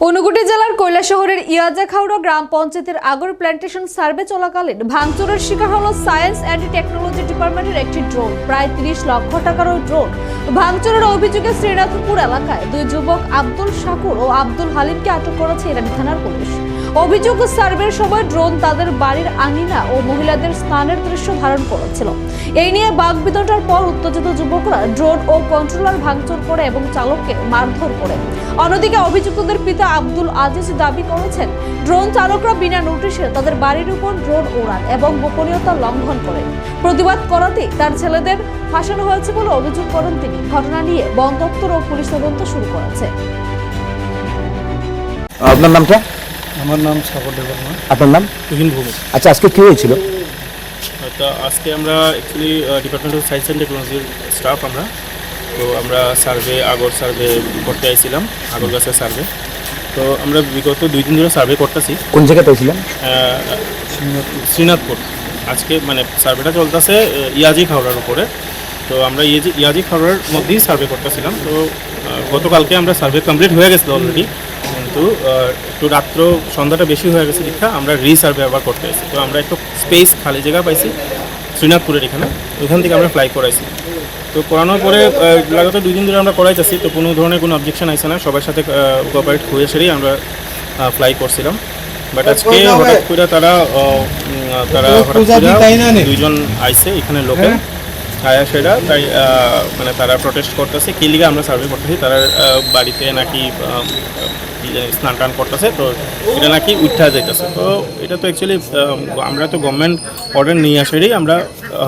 ঊনকোটি জেলার কৈলা শহরের ইয়াজাখাউড়া গ্রাম পঞ্চায়েতের আগর প্ল্যান্টেশন সার্ভে চলাকালীন ভাঙচুরের শিকার হল সায়েন্স অ্যান্ড টেকনোলজি ডিপার্টমেন্টের একটি ড্রোন, প্রায় তিরিশ লক্ষ টাকার ওই ড্রোন। ভাঙচুরের অভিযোগে শ্রীনাথপুর এলাকায় দুই যুবক আব্দুল শাকুর ও আব্দুল হালিমকে আটক করেছে ইরানি থানার পুলিশ। অভিযোগ, সার্ভের সময় ড্রোন তাদের বাড়ির আঙিনা ও মহিলাদের স্নানের দৃশ্য ধারণ করেছিল। এই নিয়ে বাঘ বিতটার পর উত্তেজিত যুবকরা ড্রোন ও কন্ট্রোলার ভাঙচুর করে এবং চালককে মারধর করে। অন্যদিকে অভিযুক্তদের পিতা আব্দুল আজিজ দাবি করেছেন, ড্রোন চালকরা বিনা নোটিশে তাদের বাড়ির উপর ড্রোন ওড়ান এবং গোপনীয়তা লঙ্ঘন করেন প্রতিবাদ করাতেই তার ছেলেদের ফাঁসানো হয়েছে বলে অভিযোগ করেন তিনি। ঘটনা নিয়ে বন দপ্তর ও পুলিশ তদন্ত শুরু করেছে। আপনার নামটা? আমার নাম সাগর দেববর্মা। আপনার নাম? তুহিন ভৌমিক। আচ্ছা আজকে কি হয়েছিল? তো আজকে আমরা actually department of science and টেকনোলজির স্টাফ আমরা। তো আমরা সার্ভে আগর সার্ভে করতে আইছিলাম আগর গাছের সার্ভে তো আমরা বিগত দুই দিন ধরে সার্ভে করতেছি। কোন জায়গায় পেয়েছিলেন শ্রীনাথপুর। আজকে মানে সার্ভেটা চলতেছে ইয়াজি খাওড়ার উপরে। তো আমরা ইয়াজি ইয়াজি খাওড়ার মধ্যেই সার্ভে করতেছিলাম। তো গতকালকে আমরা সার্ভে কমপ্লিট হয়ে গেছিল অলরেডি কিন্তু একটু রাত্র সন্ধ্যাটা বেশি হয়ে গেছে দেখা আমরা রিসার্ভে ব্যবহার করতে এসেছি। তো আমরা একটু স্পেস খালি জায়গা পাইছি শ্রীনাথপুরের এখানে। ওইখান থেকে আমরা ফ্লাই করাইছি। তো করানোর পরে লাগাতার দুই দিন ধরে আমরা করাইতেছি তো কোনো ধরনের কোনো অবজেকশন আইছে না। সবার সাথে কোঅপারেট হয়ে সেরেই আমরা ফ্লাই করছিলাম। বাট আজকে হঠাৎ করে তারা তারা হঠাৎ দুইজন আইছে এখানে লোকাল আয়া সেরা। তাই মানে তারা প্রটেস্ট করতেছে। কি লিগে আমরা সার্ভে করতেছি তারা বাড়িতে নাকি স্নান টান করতেছে তো এটা নাকি উঠা যাইতেছে। তো এটা তো অ্যাকচুয়ালি আমরা তো গভর্নমেন্ট অর্ডার নিয়ে আসারই আমরা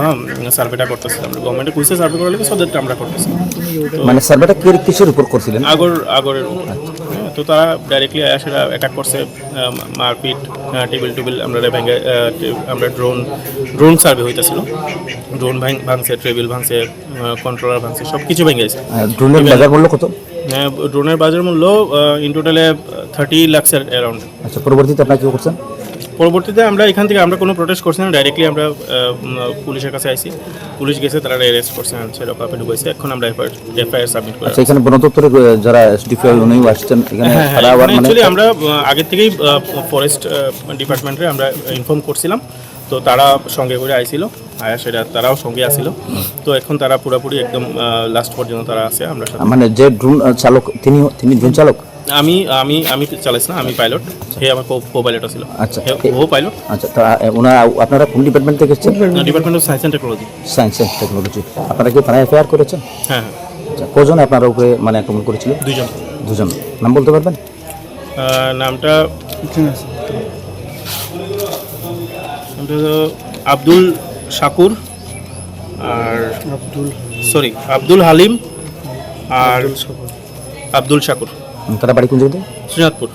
হ্যাঁ সার্ভেটা করতেছি। আমরা গভর্নমেন্টে কুইসে সার্ভে করার লাগে সদেরটা আমরা করতেছি। মানে সার্ভেটা কি কিসের উপর করছিলেন? আগর আগরের উপর। হ্যাঁ, তো তারা ডাইরেক্টলি সেটা অ্যাটাক করছে মারপিট টেবিল টেবিল আমরা ভেঙে আমরা ড্রোন ড্রোন সার্ভে হইতেছিল। ড্রোন ভাঙ ভাঙছে ট্রেবিল ভাঙছে কন্ট্রোলার ভাঙছে সব কিছু ভেঙে গেছে। ড্রোনের বাজার মূল্য কত? ড্রোনের বাজার মূল্য ইন টোটালে থার্টি লাক্সের অ্যারাউন্ড আচ্ছা পরবর্তীতে আপনারা কী করছেন? পরবর্তীতে আমরা এখান থেকে আমরা কোনো প্রোটেস্ট করছি না ডাইরেক্টলি আমরা পুলিশের কাছে আইছি। পুলিশ গেছে তারা অ্যারেস্ট করছে সেটা কাপে ঢুকেছে এখন আমরা এফআইআর সাবমিট করে। আচ্ছা এখানে বন দপ্তরের আহ, যারা এসডিপিআই উনিও আসছেন এখানে হ্যাঁ তারা আবার মানে অ্যাকচুয়ালি আমরা আগের থেকেই ফরেস্ট ডিপার্টমেন্টে আমরা ইনফর্ম করছিলাম। তো তারা সঙ্গে করে আইছিল। আয়া সেটা তারাও সঙ্গে আসছিল তো এখন তারা পুরোপুরি একদম লাস্ট পর্যন্ত তারা আছে আমরা মানে যে ড্রোন চালক তিনি তিনি ড্রোন চালক? আমি আমি আমি চালাইছি না আমি পাইলট হে আমার কো পাইলট ছিল। আচ্ছা। ও পাইলট আচ্ছা তা ওনারা আপনারা কোন ডিপার্টমেন্ট থেকে এসেছেন? Department of science and technology science and technology আপনারা কি থানায় এফআইআর করেছেন? হ্যাঁ হ্যাঁ। আচ্ছা কজন আপনারা উপরে মানে আক্রমণ করেছিল? দুজন দুজন। নাম বলতে পারবেন? নামটা নামটা আব্দুল শাকুর আর আব্দুল সরি আব্দুল হালিম আর আব্দুল শাকুর। তারা বাড়ি কোন জায়গাতে? শ্রীনাথপুর